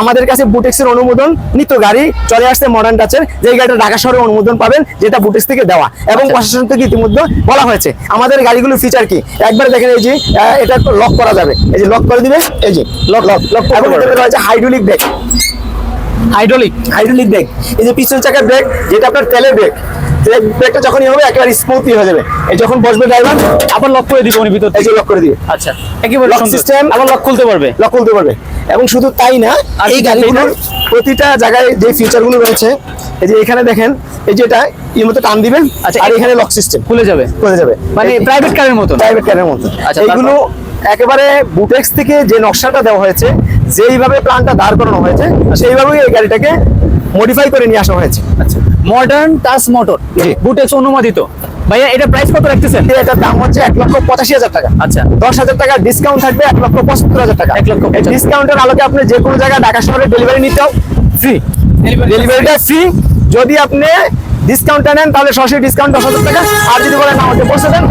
আমাদের কাছে বুটেক্সের অনুমোদন নিত্য গাড়ি চলে আসছে মডার্ন টাচের যে গাড়িটা ঢাকা শহরে অনুমোদন পাবেন যেটা বুটেক্স থেকে দেওয়া। এবং আচ্ছা। প্রশাসন থেকে ইতিমধ্যে বলা হয়েছে আমাদের গাড়িগুলোর ফিচার কি? একবার দেখেন এই যে এটা লক করা যাবে। এই যে লক করে দিবে এই যে লক লক লক রয়েছে hydraulic brake hydraulic hydraulic brake এই যে পিছন চাকার ব্রেক যেটা আপনার তেলের ব্রেক ব্রেকটা যখনই হবে একেবারে স্মুথলি হয়ে যাবে। এই যখন বসবে ড্রাইভার আবার লক করে দিব উনি ভিতর এই যে লক করে দিবে। আচ্ছা। একেবারে সুন্দর। system। আবার লক খুলতে পারবে? লক খুলতে পারবে। এবং শুধু তাই না এই গাড়িগুলোর প্রতিটা জায়গায় যে ফিচারগুলো রয়েছে এই যে এখানে দেখেন এই যে এটা এর মতো টান দিবেন আচ্ছা, আর এখানে লক সিস্টেম খুলে যাবে? খুলে যাবে। মানে প্রাইভেট কারের মতো প্রাইভেট কারের মতো আচ্ছা, এইগুলো একেবারে বুটেক্স থেকে যে নকশাটা দেওয়া হয়েছে যেইভাবে প্ল্যানটা দাঁড় করানো হয়েছে সেইভাবেই এই গাড়িটাকে মডিফাই করে নিয়ে আসা হয়েছে। আচ্ছা। Modern touch motor. বুটেক্স অনুমোদিত। ভাইয়া এটা প্রাইস কত রাখতেছেন? এটার দাম হচ্ছে এক লক্ষ পঁচাশি হাজার টাকা। আচ্ছা। দশ হাজার টাকা ডিসকাউন্ট থাকবে এক লক্ষ পঁচাত্তর হাজার টাকা। এক লক্ষ ডিসকাউন্টের আলোকে আপনি যে কোনো জায়গায় ঢাকা শহরে ডেলিভারি নিতেও ফ্রি ডেলিভারিটা ফ্রি যদি আপনি ডিসকাউন্টটা নেন তাহলে সরাসরি ডিসকাউন্ট দশ হাজার টাকা। আর যদি বলেন আমাকে পৌঁছে দেন।